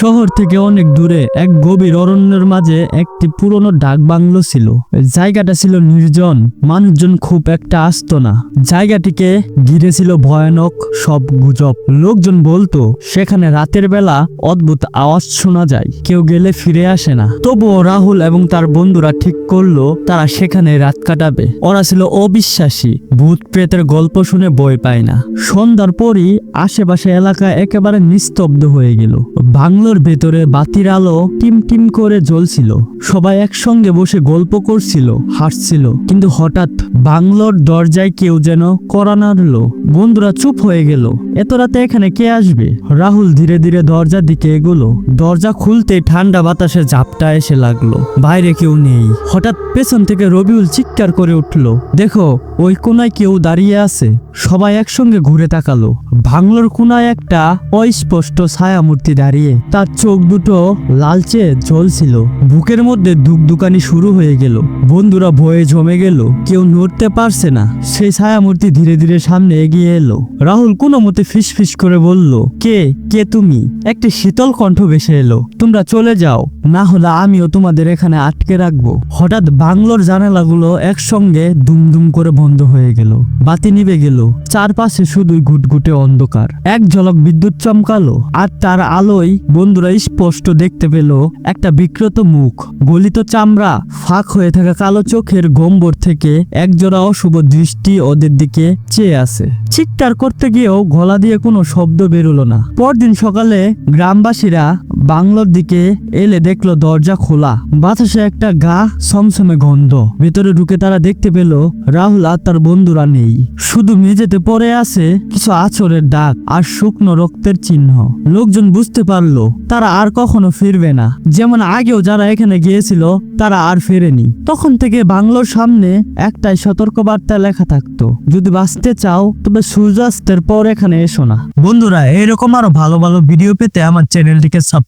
শহর থেকে অনেক দূরে এক গভীর অরণ্যের মাঝে একটি পুরনো ডাক বাংলো ছিল। জায়গাটা ছিল নির্জন, মানুষজন খুব একটা আসতো না। জায়গাটিকে ঘিরে ছিল ভয়ানক সব গুজব। লোকজন বলতো, সেখানে রাতের বেলা অদ্ভুত আওয়াজ শোনা যায়, কেউ গেলে ফিরে আসে না। তবুও রাহুল এবং তার বন্ধুরা ঠিক করল, তারা সেখানে রাত কাটাবে। ওরা ছিল অবিশ্বাসী, ভূত প্রেতের গল্প শুনে বই পায় না। সন্ধ্যার পরই আশেপাশে এলাকা একেবারে নিস্তব্ধ হয়ে গেল। বাংলোর ভেতরে বাতির আলো টিম টিম করে জ্বলছিল। সবাই একসঙ্গে বসে গল্প করছিল, হাসছিল। কিন্তু হঠাৎ বাংলোর দরজায় কেউ যেন কড়া নাড়লো। বন্ধুরা চুপ হয়ে গেল। এত রাতে এখানে কে আসবে? রাহুল ধীরে ধীরে দরজার দিকে এগোলো। দরজা খুলতে ঠান্ডা বাতাসে ঝাপটা এসে লাগল। বাইরে কেউ নেই। হঠাৎ পেছন থেকে রবিউল চিৎকার করে উঠল, দেখো, ওই কোনায় কেউ দাঁড়িয়ে আছে। সবাই একসঙ্গে ঘুরে তাকালো। ভাঙলোর কোনায় একটা অস্পষ্ট ছায়ামূর্তি দাঁড়িয়ে তার চোখ দুটো লালচে জ্বলছিল বুকের মধ্যে দুকদুকানি শুরু হয়ে গেল। বন্ধুরা ভয়ে জমে গেল। কেউ নড়তে পারছে না। সেই ছায়ামূর্তি ধীরে ধীরে সামনে এগিয়ে এলো। রাহুল কোনো মতে ফিস ফিস করে বলল, কে? কে তুমি? একটি শীতল কণ্ঠ ভেসে এলো, তোমরা চলে যাও। না হলে আমিও তোমাদের এখানে আটকে রাখব। হঠাৎ বাংলোর জানালাগুলো একসঙ্গে দুমদুম করে বন্ধ হয়ে গেল। বাতি নিভে গেল। চারপাশে শুধুই ঘুটঘুটে অন্ধকার। এক ঝলক বিদ্যুৎ চমকালো, আর তার আলোয় বন্ধুরা স্পষ্ট দেখতে পেল একটা বিকৃত মুখ। গলিত চামড়া ফাঁক হয়ে থাকা কালো চোখের গম্বর থেকে একজোড়া অশুভ দৃষ্টি ওদের দিকে চেয়ে আছে। চিৎকার করতে গিয়েও গলা দিয়ে কোনো শব্দ বেরোলো না। পরদিন সকালে গ্রামবাসীরা বাংলোর দিকে এলে দেখল দরজা খোলা। বাতাসে একটা গা সমসমে গন্ধ। ভেতরে ঢুকে তারা দেখতে পেল রাহুল আর তার বন্ধুরা নেই। শুধু মেঝেতে পড়ে আছে কিছু আচরের দাগ আর শুকনো রক্তের চিহ্ন। লোকজন বুঝতে পারল, তারা আর কখনো ফিরবে না। যেমন আগেও যারা এখানে গিয়েছিল, তারা আর ফেরেনি। তখন থেকে বাংলোর সামনে একটাই সতর্কবার্তা লেখা থাকতো, যদি বাঁচতে চাও, তবে সূর্যাস্তের পর এখানে এসো না। বন্ধুরা, এরকম আরও ভালো ভালো ভিডিও পেতে আমার চ্যানেলটিকে